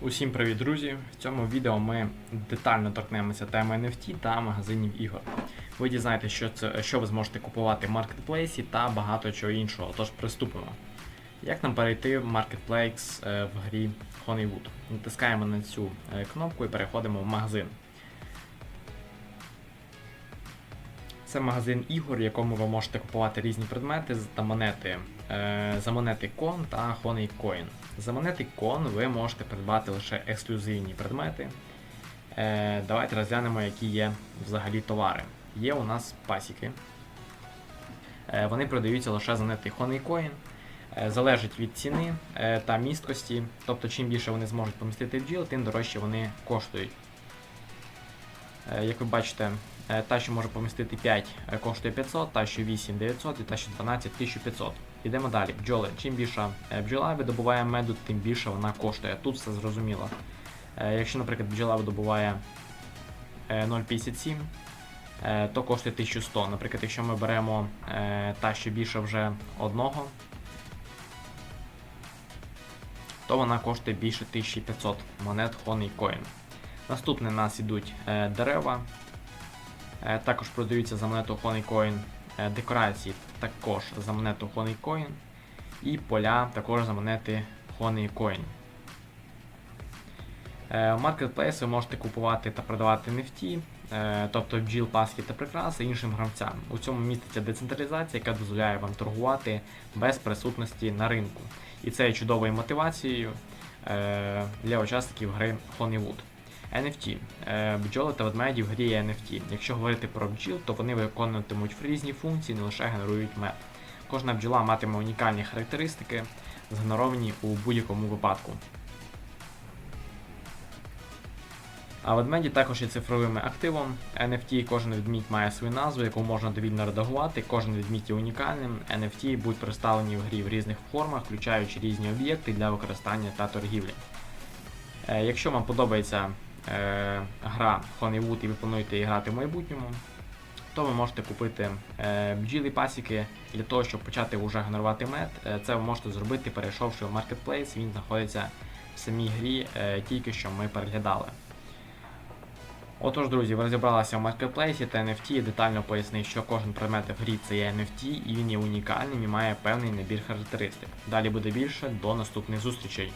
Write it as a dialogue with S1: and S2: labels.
S1: Усім привіт, друзі! В цьому відео ми детально торкнемося теми NFT та магазинів ігор. Ви дізнаєтеся, що, це, що ви зможете купувати в маркетплейсі та багато чого іншого. Тож приступимо. Як нам перейти в маркетплейс е, в грі Honeywood? Натискаємо на цю е, кнопку і переходимо в магазин. Це магазин ігор, в якому ви можете купувати різні предмети та монети. Е, За монети Con та Honeycoin. За монети Con ви можете придбати лише ексклюзивні предмети. Е, Давайте розглянемо, які є взагалі товари. Є у нас пасіки. Е, Вони продаються лише за монети Honeycoin. Е, Залежить від ціни та місткості. Тобто, чим більше вони зможуть помістити бджіл, тим дорожче вони коштують. Як ви бачите, та, що може помістити 5, е, коштує 500, та, що 8 900 і та, що 12 1500. Ідемо далі. Бджоли. Чим більша е, бджола видобуває меду, тим більше вона коштує. Тут все зрозуміло. Е, Якщо, наприклад, бджола видобуває е, 0,57, е, то коштує 1100. Наприклад, якщо ми беремо е, та, що більше вже одного, то вона коштує більше 1500 монет Honeycoin. Наступне у нас ідуть е, дерева. Е, також продаються за монету Honeycoin е, декорації, також за монету Honeycoin. І поля також за монети Honeycoin. Е, В Marketplace ви можете купувати та продавати NFT, тобто бджіл, паски та прикраси іншим гравцям. У цьому міститься децентралізація, яка дозволяє вам торгувати без присутності на ринку. І це є чудовою мотивацією для учасників гри Honeywood. NFT. Е, Бджоли та ведмеді в грі є NFT. Якщо говорити про бджіл, то вони виконуватимуть різні функції, не лише генерують мед. Кожна бджола матиме унікальні характеристики, згенеровані у будь-якому випадку. А ведмеді також є цифровим активом. NFT кожен відмідь має свою назву, яку можна довільно редагувати. Кожен відмідь є унікальним. NFT будуть представлені в грі в різних формах, включаючи різні об'єкти для використання та торгівлі. Е, Якщо вам подобається е, гра Honeywood і ви плануєте її грати в майбутньому, то ви можете купити е, бджіли пасіки для того, щоб почати вже генерувати мед. Е, це ви можете зробити, перейшовши в Marketplace, він знаходиться в самій грі, е, тільки що ми переглядали. Отож, друзі, ви розібралися в маркетплейсі та NFT і детально пояснив, що кожен предмет в грі це є NFT і він є унікальним і має певний набір характеристик. Далі буде більше, до наступних зустрічей.